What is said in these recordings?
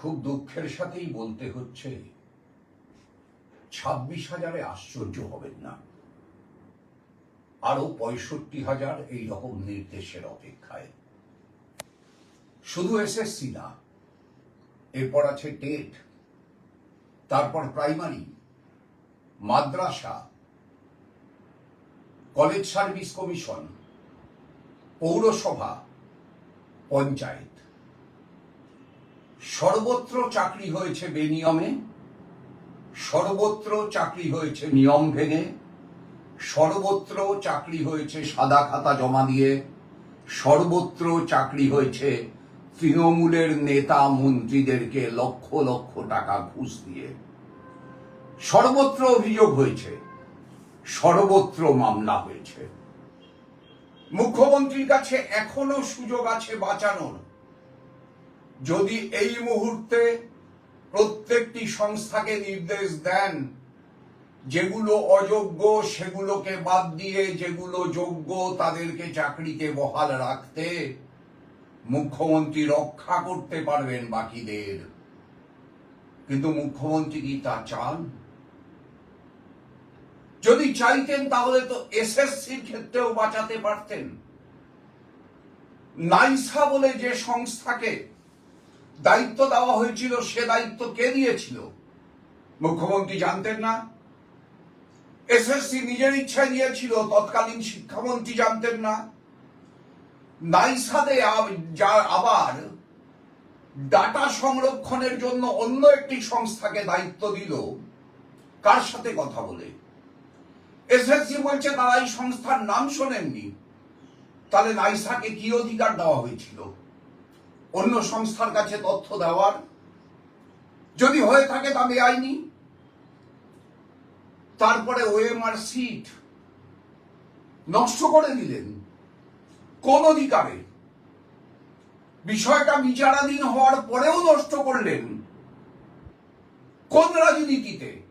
খুব দুঃখের সাথেই বলতে হচ্ছে, ছাব্বিশ হাজারে আশ্চর্য হবেন না। আরও পঁয়ষট্টি হাজার এই রকম নির্দেশের অপেক্ষায়। শুধু এসএসসি না, এরপর আছে টেট, তারপর প্রাইমারি, মাদ্রাসা, কলেজ সার্ভিস কমিশন, পৌরসভা, পঞ্চায়েত। সর্বত্র চাকরি হয়েছে বেনিয়মে, সর্বত্র চাকরি হয়েছে নিয়ম ভেঙে সর্বত্র চাকরি হয়েছে সাদা খাতা জমা দিয়ে, সর্বত্র চাকরি হয়েছে তৃণমূলের নেতা মন্ত্রীদেরকে লক্ষ লক্ষ টাকা ঘুষ দিয়ে। সর্বত্র অভিযোগ হয়েছে, সর্বত্র মামলা হয়েছে। মুখ্যমন্ত্রীর কাছে এখনও সুযোগ আছে বাঁচানোর। যদি এই মুহূর্তে প্রত্যেকটি সংস্থাকে নির্দেশ দেন, যেগুলো অযোগ্য সেগুলোকে বাদ দিয়ে যেগুলো যোগ্য তাদেরকে চাকরিতে বহাল রাখতে মুখ্যমন্ত্রী রক্ষা করতে পারবেন বাকিদের। কিন্তু মুখ্যমন্ত্রী কি তা চান? যদি চাইতেন তাহলে তো এসএসসির ক্ষেত্রেও বাঁচাতে পারতেন। নাইসা বলে যে সংস্থাকে দায়িত্ব দেওয়া হয়েছিল, সে দায়িত্ব কে দিয়েছিল মুখ্যমন্ত্রী জানতেন না। এসএসসি নিজের ইচ্ছায় দিয়েছিল তৎকালীন শিক্ষামন্ত্রী জানতেন না। নাইসাদে আবার ডাটা সংরক্ষণের জন্য অন্য একটি সংস্থাকে দায়িত্ব দিল। কার সাথে কথা বলে? এসএসসি বলছে, তারা এই সংস্থার নাম শোনেননি। তাহলে নাইসাকে কি অধিকার দেওয়া হয়েছিল? অন্য সংস্থার কাছে তথ্য দেওয়ার যদি হয়ে থাকে তা বেআইনি তারপরে ওএমআর সিট নষ্ট করে দিলেন। কোন অধিকারে? বিষয়টা বিচারাধীন হওয়ার পরেও নষ্ট করলেন। কোন রাজনীতিতে?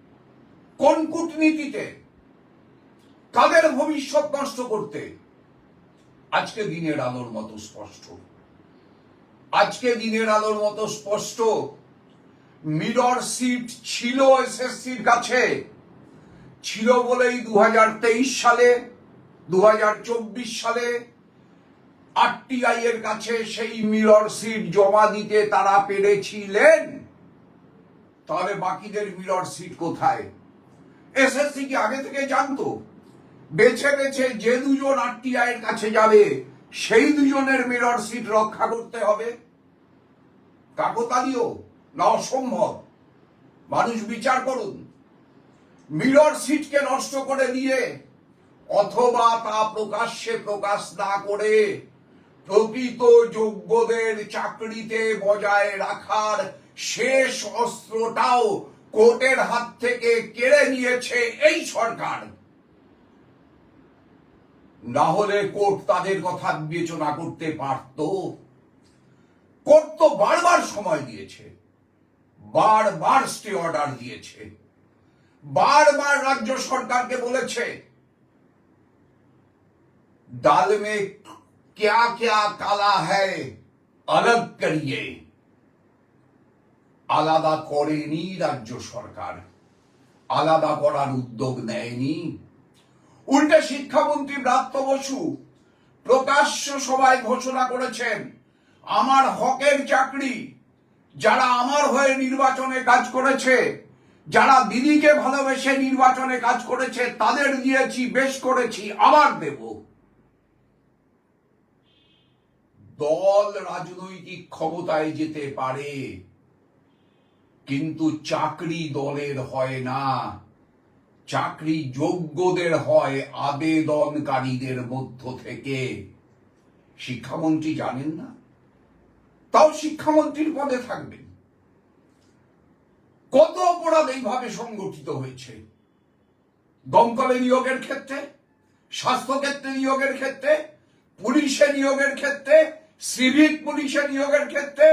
কোন কূটনীতিতে? কাদের ভবিষ্যৎ নষ্ট করতে? আজকে দিনের আলোর মতো স্পষ্ট। আজকে দিনের আলোর মতো স্পষ্ট। মিরর সিট ছিল এসএসসির কাছে। ছিল বলেই দু সালে দু সালে আরটিআই এর কাছে সেই মিরর সিট জমা দিতে তারা পেরেছিলেন। তাহলে বাকিদের মিরর সিট কোথায়? এসএসসি কি আগে থেকে জানতো? বেছে বেছে যে দুজন আরটিআই এর কাছে যাবে সেই দুজনের মিরর সিট রক্ষা করতে হবে। কাকতালীয় না অসম্ভব। মানুষ বিচার করুন। মিরর সিটকে নষ্ট করে দিয়ে অথবা তা প্রকাশ্যে প্রকাশ না করে প্রকৃত যোগ্যদের চাকরিতে বজায় রাখার শেষ অস্ত্রটাও কোর্টের হাত থেকে কেড়ে নিয়েছে এই সরকার। না হলে কোর্ট তাদের কথা বিবেচনা করতে পারত কোর্ট তো বারবার সময় দিয়েছে বারবার স্টে অর্ডার দিয়েছে বারবার রাজ্য সরকারকে বলেছে दाल में क्या क्या काला है अलग करिए আলাদা করেনি রাজ্য সরকার আলাদা করার উদ্যোগ নেয়নি উল্টে শিক্ষামন্ত্রী ব্রাত্য বসু প্রকাশ্য সভায় ঘোষণা করেছেন, আমার হকের চাকরি যারা আমার হয়ে নির্বাচনে কাজ করেছে, যারা দিদিকে ভালোবেসে নির্বাচনে কাজ করেছে, তাদের দিয়েছি, বেশ করেছি, আবার দেব। দল রাজনৈতিক ক্ষমতায় যেতে পারে, কিন্তু চাকরি দলের হয় না। চাকরি যোগ্যদের হয় আবেদনকারীদের মধ্য থেকে। শিক্ষামন্ত্রী জানেন না? তাও শিক্ষামন্ত্রীর পদে থাকবেন। কত অপরাধ এইভাবে সংগঠিত হয়েছে? দমকলে নিয়োগের ক্ষেত্রে, স্বাস্থ্যক্ষেত্রে নিয়োগের ক্ষেত্রে, পুলিশে নিয়োগের ক্ষেত্রে, সিভিক পুলিশে নিয়োগের ক্ষেত্রে,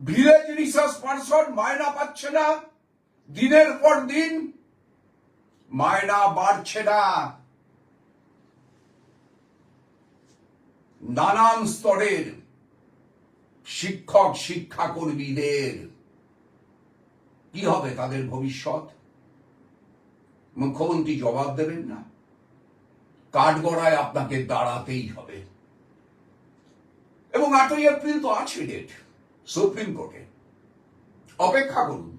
ভিলেজ রিসার্চ পার্সন মায়না পাচ্ছে না। দিনের পর দিন মায়না বাড়ছে না। নানান স্তরের শিক্ষক, শিক্ষাকর্মীদের কি হবে তাদের ভবিষ্যৎ? মুখ্যমন্ত্রী জবাব দেবেন না। কাঠগড়ায় আপনাকে দাঁড়াতেই হবে। এবং আটই এপ্রিল তো আছে ডেট সুপ্রিম কোর্টে। অপেক্ষা করুন।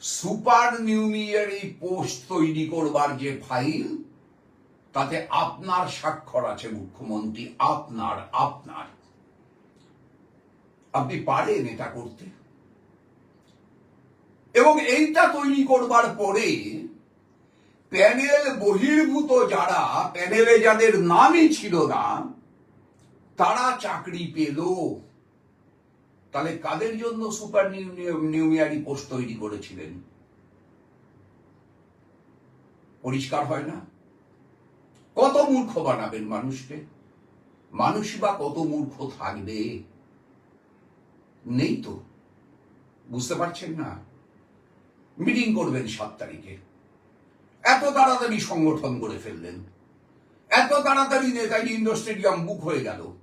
সুপার নিউমিয়ারি পোস্ট তৈরি করবার যে ফাইল, তাতে আপনার স্বাক্ষর আছে মুখ্যমন্ত্রী, আপনার আপনার। আপনি পারেন এটা করতে। এবং এইটা তৈরি করবার পরে প্যানেল বহির্ভূত যারা, প্যানেলে যাদের নামই ছিল না, তারা চাকরি পেল। তাহলে কাদের জন্য সুপার নিউমিয়ারি পোস্ট তৈরি করেছিলেন? পরিষ্কার হয় না? কত মূর্খ বানাবেন মানুষকে? মানুষই বা কত মূর্খ থাকবে? নেই তো। বুঝতে পারছেন না? মিটিং করবেন সাত তারিখে। এত তাড়াতাড়ি সংগঠন করে ফেললেন। এত তাড়াতাড়ি নেতাজি ইন্ডোর স্টেডিয়াম বুক হয়ে গেল।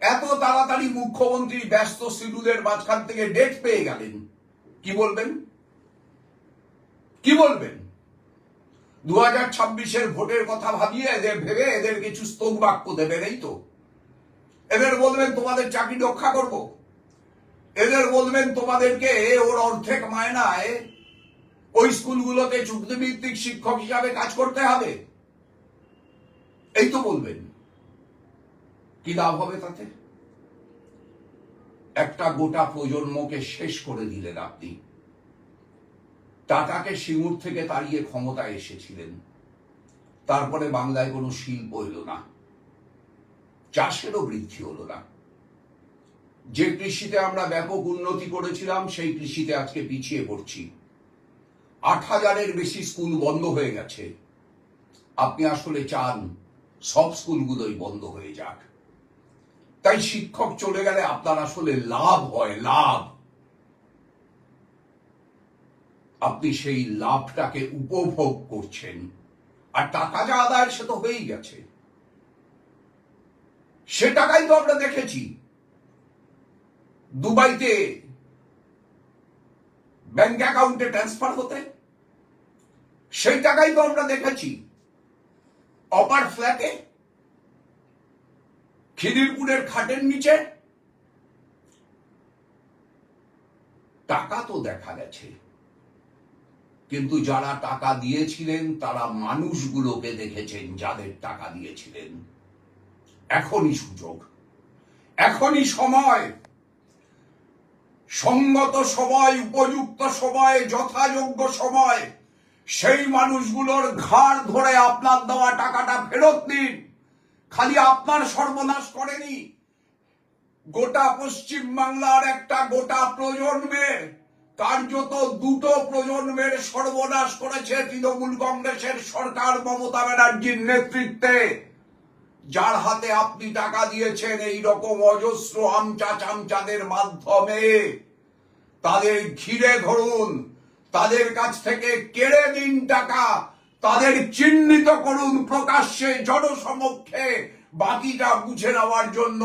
এত তাড়াতাড়ি মুখ্যমন্ত্রী ব্যস্ত শিডিউলের মাঝখান থেকে ডেট পেয়ে গেলেন। কি বলবেন? কি বলবেন? দু হাজার ছাব্বিশের ভোটের কথা ভাবিয়ে এদের ভেবে এদের কিছু স্তোক বাক্য দেবেন এই তো? এদের বলবেন, তোমাদের চাকরি রক্ষা করব। এদের বলবেন, তোমাদেরকে ওর অর্ধেক মায়নায় ওই স্কুলগুলোতে চুক্তিভিত্তিক শিক্ষক হিসাবে কাজ করতে হবে। এই তো বলবেন। কি লাভ হবে তাতে? একটা গোটা প্রজন্মকে শেষ করে দিলেন আপনি। টাটাকে সিঙ্গুর থেকে তাড়িয়ে ক্ষমতায় এসেছিলেন। তারপরে বাংলায় কোনো শিল্প এলো না। চাষেরও বৃদ্ধি হলো না। যে কৃষিতে আমরা ব্যাপক উন্নতি করেছিলাম, সেই কৃষিতে আজকে পিছিয়ে পড়ছি। আট হাজারের বেশি স্কুল বন্ধ হয়ে গেছে। আপনি আসলে চান, সব স্কুলগুলোই বন্ধ হয়ে যাক। তাই শিক্ষক চলে গেলে আপনার আসলে লাভ হয়, লাভ। আপনি সেই লাভটাকে উপভোগ করছেন। আর টাকা যা আদায়ের সে তো হয়েই গেছে। সে টাকাই তো আমরা দেখেছি। দুবাইতে ব্যাংক অ্যাকাউন্টে ট্রান্সফার হতে। সেই টাকাই তো আমরা দেখেছি। অপার ফ্ল্যাটে খিদিরপুরের খাটের নিচে? টাকা তো দেখা গেছে। কিন্তু যারা টাকা দিয়েছিলেন, তারা মানুষগুলোকে দেখেছেন, যাদের টাকা দিয়েছিলেন। এখনই সুযোগ। এখনই সময়। সঙ্গত সময়, উপযুক্ত সময়, যথাযোগ্য সময়। সেই মানুষগুলোর ঘাড় ধরে আপনার দেওয়া টাকাটা ফেরত দিন খালি আপনার সর্বনাশ করেনি। গোটা পশ্চিম বাংলার একটা গোটা প্রজন্মের কার্যত দুটো প্রজন্মের সর্বনাশ করেছে তৃণমূল কংগ্রেসের সরকার মমতা ব্যানার্জির নেতৃত্বে। যার হাতে আপনি টাকা দিয়েছেন এই রকম অজস্র আমচা চামচাদের মাধ্যমে। তাদের ঘিরে ধরুন, তাদের কাছ থেকে কেড়ে দিন টাকা তাদের চিহ্নিত করুন প্রকাশ্যে, জনসমক্ষে। বাকিটা বুঝে নেওয়ার জন্য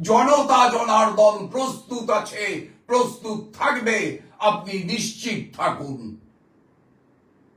জনতা জনার্দন প্রস্তুত আছে, প্রস্তুত থাকবে। আপনি নিশ্চিত থাকুন।